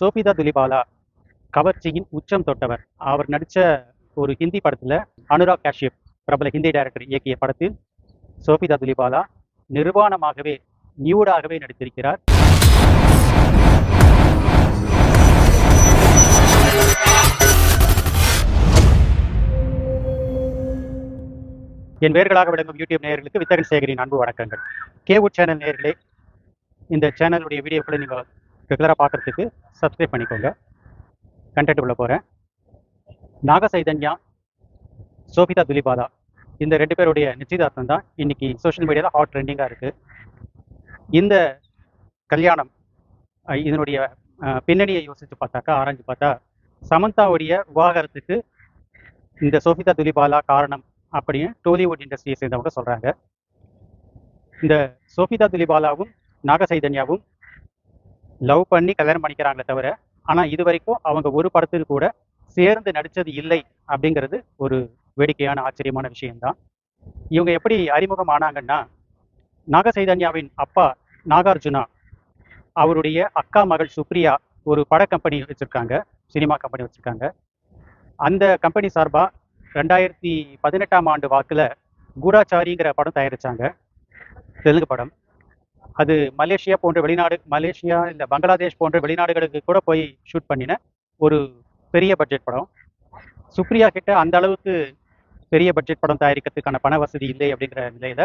சோபிதா துலிபாலா கவர்ச்சியின் உச்சம் தொட்டவர். அவர் நடித்த ஒரு ஹிந்தி படத்தில் அனுராக் காஷ்யப் பிரபல ஹிந்தி டைரக்டர் இயக்கிய படத்தில் சோபிதா துலிபாலா நிர்வாணமாகவே நியூடாகவே நடித்திருக்கிறார். என் வேர்களாக விளங்கும் யூடியூப் நேயர்களுக்கு வித்தகன் சேகரின் அன்பு வணக்கங்கள். கேவுட் சேனல் நேயர்களே இந்த சேனலுடைய வீடியோக்களை நீங்கள் ரெகுலராக பார்க்குறதுக்கு சப்ஸ்கிரைப் பண்ணிக்கோங்க. கண்டென்ட் உள்ள போகிறேன் நாக சைதன்யா சோபிதா துலிபாலா இந்த ரெண்டு பேருடைய நிச்சயதார்த்தம் தான் இன்னைக்கு சோஷியல் மீடியாவில் ஹாட் ட்ரெண்டிங்காக இருக்குது இந்த கல்யாணம் இதனுடைய பின்னணியை யோசித்து பார்த்தாக்கா ஆராய்ஞ்சு பார்த்தா சமந்தாவுடைய விவாகரத்துக்கு இந்த சோபிதா துலிபாலா காரணம் அப்படின்னு டோலிவுட் இண்டஸ்ட்ரியை சேர்ந்தவங்க சொல்கிறாங்க இந்த சோபிதா துலிபாலாவும் நாக சைதன்யாவும் லவ் பண்ணி கல்யாணம் பண்ணிக்கிறாங்களே தவிர ஆனால் இது வரைக்கும் அவங்க ஒரு படத்துக்கு கூட சேர்ந்து நடித்தது இல்லை அப்படிங்கிறது ஒரு வேடிக்கையான ஆச்சரியமான விஷயம்தான். இவங்க எப்படி அறிமுகம் ஆனாங்கன்னா நாகசைதன்யாவின் அப்பா நாகார்ஜுனா அவருடைய அக்கா மகள் சுப்ரியா ஒரு பட கம்பெனி வச்சுருக்காங்க சினிமா கம்பெனி வச்சுருக்காங்க. அந்த கம்பெனி சார்பாக ரெண்டாயிரத்தி பதினெட்டாம் ஆண்டு வாக்கில் கூடாச்சாரிங்கிற படம் தயாரித்தாங்க தெலுங்கு படம். அது மலேசியா போன்ற வெளிநாடு மலேசியா இல்லை பங்களாதேஷ் போன்ற வெளிநாடுகளுக்கு கூட போய் ஷூட் பண்ணின ஒரு பெரிய பட்ஜெட் படம். சுப்ரியா கிட்ட அந்த அளவுக்கு பெரிய பட்ஜெட் படம் தயாரிக்கிறதுக்கான பண வசதி இல்லை அப்படிங்கிற நிலையில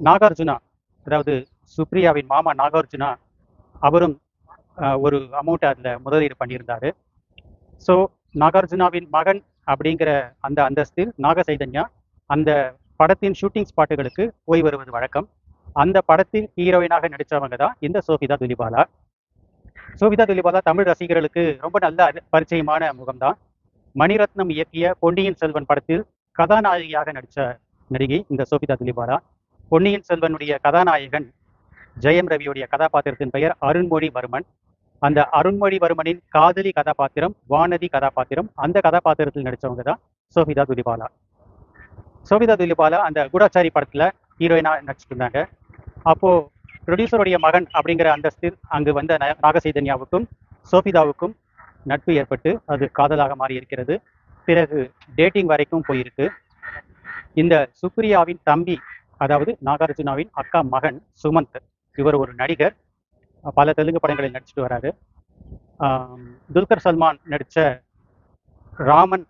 நாகார்ஜுனா அதாவது சுப்ரியாவின் மாமா நாகார்ஜுனா அவரும் ஒரு அமௌண்ட் அதில் முதலீடு பண்ணியிருந்தாரு. ஸோ நாகார்ஜுனாவின் மகன் அப்படிங்கிற அந்த அந்தஸ்தில் நாக சைதன்யா அந்த படத்தின் ஷூட்டிங் ஸ்பாட்டுகளுக்கு போய் வருவது வழக்கம். அந்த படத்தில் ஹீரோயினாக நடித்தவங்க தான் இந்த சோபிதா துலிபாலா. சோபிதா துலிபாலா தமிழ் ரசிகர்களுக்கு ரொம்ப நல்ல பரிச்சயமான முகம்தான். மணிரத்னம் இயக்கிய பொன்னியின் செல்வன் படத்தில் கதாநாயகியாக நடித்த நடிகை இந்த சோபிதா துலிபாலா. பொன்னியின் செல்வனுடைய கதாநாயகன் ஜெயம் ரவியுடைய கதாபாத்திரத்தின் பெயர் அருண்மொழிவர்மன் அந்த அருண்மொழிவர்மனின் காதலி கதாபாத்திரம் வானதி கதாபாத்திரம் அந்த கதாபாத்திரத்தில் நடித்தவங்க தான் சோபிதா துலிபாலா. சோபிதா துலிபாலா அந்த குடாச்சாரி படத்துல ஹீரோயினாக நடிச்சிட்டு அப்போது அப்போ ப்ரொடியூசருடைய மகன் அப்படிங்கிற அந்தஸ்தில் அங்கு வந்த நாகசைதன்யாவுக்கும் சோபிதாவுக்கும் நட்பு ஏற்பட்டு அது காதலாக மாறி இருக்கிறது பிறகு டேட்டிங் வரைக்கும் போயிருக்கு. இந்த சுப்ரியாவின் தம்பி அதாவது நாகார்ஜுனாவின் அக்கா மகன் சுமந்த் இவர் ஒரு நடிகர். பல தெலுங்கு படங்களில் நடிச்சுட்டு வராரு. துல்கர் சல்மான் நடித்த ராமன்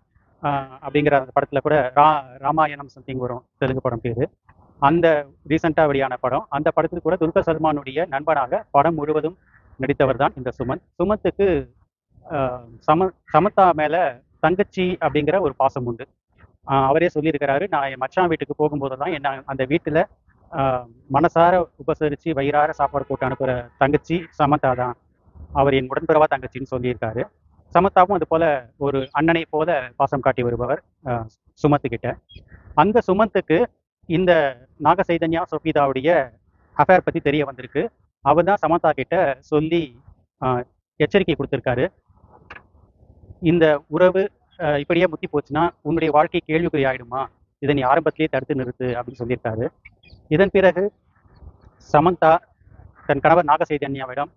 அப்படிங்கிற அந்த படத்தில் கூட ரா ராமாயணம் சம்திங் வரும் தெலுங்கு படம் பேர். அந்த ரீசெண்டாக வெளியான படம். அந்த படத்தில் கூட துல்கர் சல்மானுடைய நண்பனாக படம் முழுவதும் நடித்தவர் தான் இந்த சுமந்த் சுமந்துக்கு சம சமத்தா மேலே தங்கச்சி அப்படிங்கிற ஒரு பாசம் உண்டு. அவரே சொல்லியிருக்கிறாரு நான் என் மச்சான் வீட்டுக்கு போகும்போதெல்லாம் என்ன அந்த வீட்டில் மனசார உபசரித்து வயிறார சாப்பாடு போட்டு அனுப்புகிற தங்கச்சி சமத்தா தான். அவர் என் உடன்பிறவா தங்கச்சின்னு சொல்லியிருக்காரு. சமத்தாவும் அது போல ஒரு அண்ணனை போல பாசம் காட்டி வருபவர் சுமத்துக்கிட்ட. சுமத்து கிட்ட அந்த சுமந்துக்கு இந்த நாக சைதன்யா சோபிதாவுடைய அஃபேர் பத்தி தெரிய வந்திருக்கு. அவர் தான் சமந்தா கிட்ட சொல்லி எச்சரிக்கை கொடுத்திருக்காரு. இந்த உறவு இப்படியே முத்தி போச்சுன்னா உன்னுடைய வாழ்க்கை கேள்விக்குறி ஆயிடுமா? இதை நீ ஆரம்பத்திலேயே தடுத்து நிறுத்து அப்படின்னு சொல்லியிருக்காரு. இதன் பிறகு சமந்தா தன் கணவர் நாக சைதன்யாவிடம்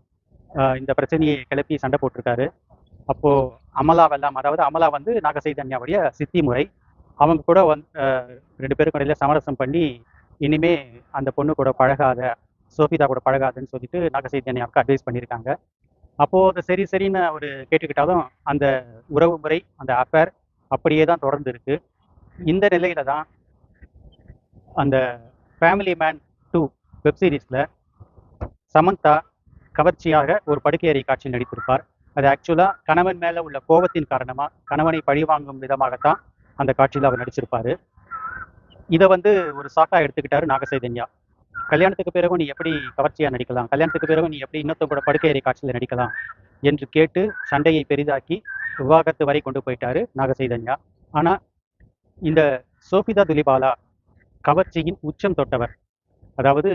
இந்த பிரச்சனையை கிளப்பி சண்டை போட்டிருக்காரு. அப்போ அமலாவெல்லாம் அதாவது அமலா வந்து நாக சைதன்யாவுடைய சித்தி முறை அவங்க கூட வந்து ரெண்டு பேரும் கடையில் சமரசம் பண்ணி இனிமே அந்த பொண்ணு கூட பழகாத சோபிதா கூட பழகாதுன்னு சொல்லிட்டு நாக சைதன்யாவுக்கு அட்வைஸ் பண்ணியிருக்காங்க. அப்போது அது சரி சரின்னு அவர் கேட்டுக்கிட்டாலும் அந்த உறவு முறை அந்த அஃபேர் அப்படியே தான் தொடர்ந்து இருக்கு இந்த நிலையில தான் அந்த ஃபேமிலி மேன் டூ வெப் சீரிஸ்ல சமந்தா கவர்ச்சியாக ஒரு படுக்கையறை காட்சியில் நடித்திருப்பார். அது ஆக்சுவலாக கணவன் மேலே உள்ள கோபத்தின் காரணமாக கணவனை பழிவாங்கும் விதமாகத்தான் அந்த காட்சியில் அவர் நடிச்சிருப்பாரு. இதை வந்து ஒரு சாக்கா எடுத்துக்கிட்டாரு நாகசைதன்யா. கல்யாணத்துக்கு பிறகு நீ எப்படி கவர்ச்சியா நடிக்கலாம்? கல்யாணத்துக்கு பிறகு நீ எப்படி இன்னொருத்த கூட படுக்கையறை காட்சியில் நடிக்கலாம்? என்று கேட்டு சண்டையை பெரிதாக்கி விவாகரத்து வரை கொண்டு போயிட்டாரு நாகசைதன்யா. ஆனா இந்த சோபிதா துலிபாலா கவர்ச்சியின் உச்சம் தொட்டவர். அதாவது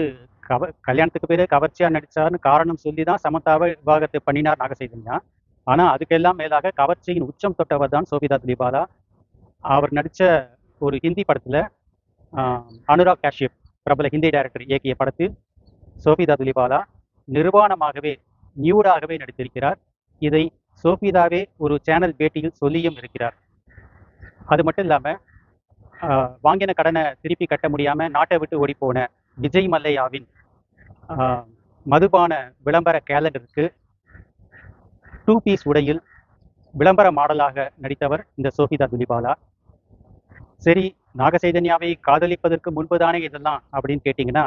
கவ கல்யாணத்துக்கு பிறகு கவர்ச்சியா நடிச்சார்னு காரணம் சொல்லி தான் சமந்தாவை விவாகரத்து பண்ணினார் நாகசைதன்யா. ஆனா அதுக்கெல்லாம் மேலாக கவர்ச்சியின் உச்சம் தொட்டவர் தான் சோபிதா துலிபாலா. அவர் நடித்த ஒரு ஹிந்தி படத்தில் அனுராக் காஷ்யப் பிரபல ஹிந்தி டைரக்டர் இயக்கிய படத்தில் சோபிதா துலிபாலா நிர்வாணமாகவே நியூடாகவே நடித்திருக்கிறார். இதை சோபிதாவே ஒரு சேனல் பேட்டியில் சொல்லியும் இருக்கிறார். அது மட்டும் இல்லாமல் வாங்கின கடனை திருப்பி கட்ட முடியாமல் நாட்டை விட்டு ஓடிப்போன விஜய் மல்லையாவின் மதுபான விளம்பர கேலண்டருக்கு டூ பீஸ் உடையில் விளம்பர மாடலாக நடித்தவர் இந்த சோஃபிதா துலிபாலா. சரி நாகசைதன்யாவை காதலிப்பதற்கு முன்புதானே இதெல்லாம் அப்படின்னு கேட்டிங்கன்னா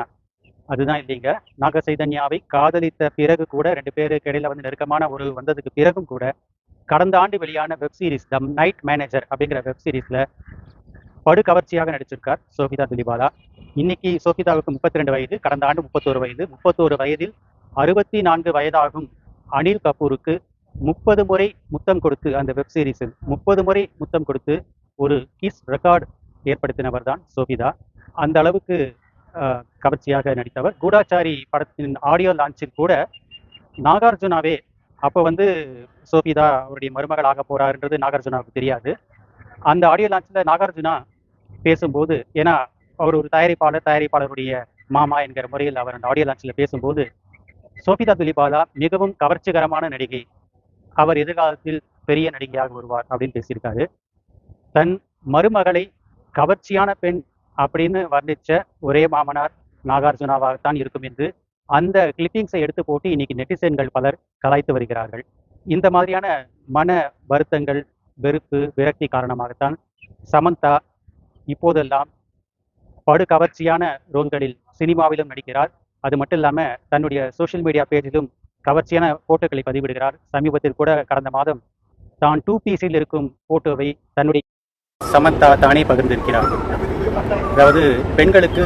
அதுதான் இல்லைங்க. நாகசைதன்யாவை காதலித்த பிறகு கூட ரெண்டு பேருக்கு இடையில வந்து நெருக்கமான ஒரு வந்ததுக்கு பிறகும் கூட கடந்த ஆண்டு வெளியான web series the night manager அப்படிங்கிற வெப் சீரிஸ்ல படு கவர்ச்சியாக நடிச்சிருக்கார் சோஃபிதா துலிபாலா. இன்னைக்கு சோஃபிதாவுக்கு முப்பத்தி ரெண்டு வயது கடந்த ஆண்டு முப்பத்தோரு வயது. முப்பத்தோரு வயதில் அறுபத்தி நான்கு வயதாகும் அனில் கபூருக்கு முப்பது முறை முத்தம் கொடுத்து அந்த வெப் சீரிஸில் முப்பது முறை முத்தம் கொடுத்து ஒரு கிஸ் ரெக்கார்ட் ஏற்படுத்தினவர் தான் சோபிதா. அந்த அளவுக்கு கவர்ச்சியாக நடித்தவர். கூடாச்சாரி படத்தின் ஆடியோ லான்ச்சில் கூட நாகார்ஜுனாவே அப்போ வந்து சோபிதா அவருடைய மருமகளாக போறாருன்றது நாகார்ஜுனாவுக்கு தெரியாது. அந்த ஆடியோ லான்ச்சில் நாகார்ஜுனா பேசும்போது ஏன்னா அவர் ஒரு தயாரிப்பாளர் தயாரிப்பாளருடைய மாமா என்கிற முறையில் அவர் அந்த ஆடியோ லான்ச்சில் பேசும்போது சோபிதா துலிபாலா மிகவும் கவர்ச்சிகரமான நடிகை. அவர் எதிர்காலத்தில் பெரிய நடிகையாக வருவார் அப்படின்னு பேசியிருக்காரு. தன் மருமகளை கவர்ச்சியான பெண் அப்படின்னு வர்ணிச்ச ஒரே மாமனார் நாகார்ஜுனாவாகத்தான் இருக்கும் என்று அந்த கிளிப்பிங்ஸை எடுத்து போட்டு இன்னைக்கு நெட்டிசன்கள் பலர் கலாய்த்து வருகிறார்கள். இந்த மாதிரியான மன வருத்தங்கள் வெறுப்பு விரக்தி காரணமாகத்தான் சமந்தா இப்போதெல்லாம் படு கவர்ச்சியான ரோல்களில் சினிமாவிலும் நடிக்கிறார். அது மட்டும் இல்லாமல் தன்னுடைய சோஷியல் மீடியா பேஜிலும் கவர்ச்சியான போட்டோக்களை பதிவிடுகிறார். சமீபத்தில் கூட கடந்த மாதம் தான் டூ பீஸில் இருக்கும் போட்டோவை தன்னுடைய சமந்தா தானே பகிர்ந்திருக்கிறார். அதாவது பெண்களுக்கு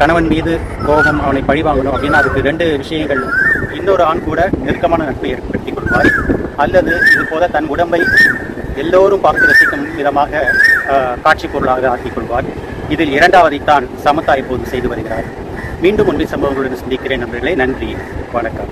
கணவன் மீது கோபம் அவனை பழிவாங்கணும் அப்படின்னா அதுக்கு ரெண்டு விஷயங்கள் இன்னொரு ஆண் கூட நெருக்கமான நட்பை ஏற்படுத்திக் கொள்வார். அல்லது இது போல தன் உடம்பை எல்லோரும் பார்த்து ரசிக்கும் விதமாக காட்சி பொருளாக ஆக்கிக் கொள்வார். இதில் இரண்டாவதைத்தான் சமத்தா இப்போது செய்து வருகிறார். மீண்டும் ஒன்றிய சம்பவங்களுடன் சந்திக்கிறேன் நண்பர்களே. நன்றி. வணக்கம்.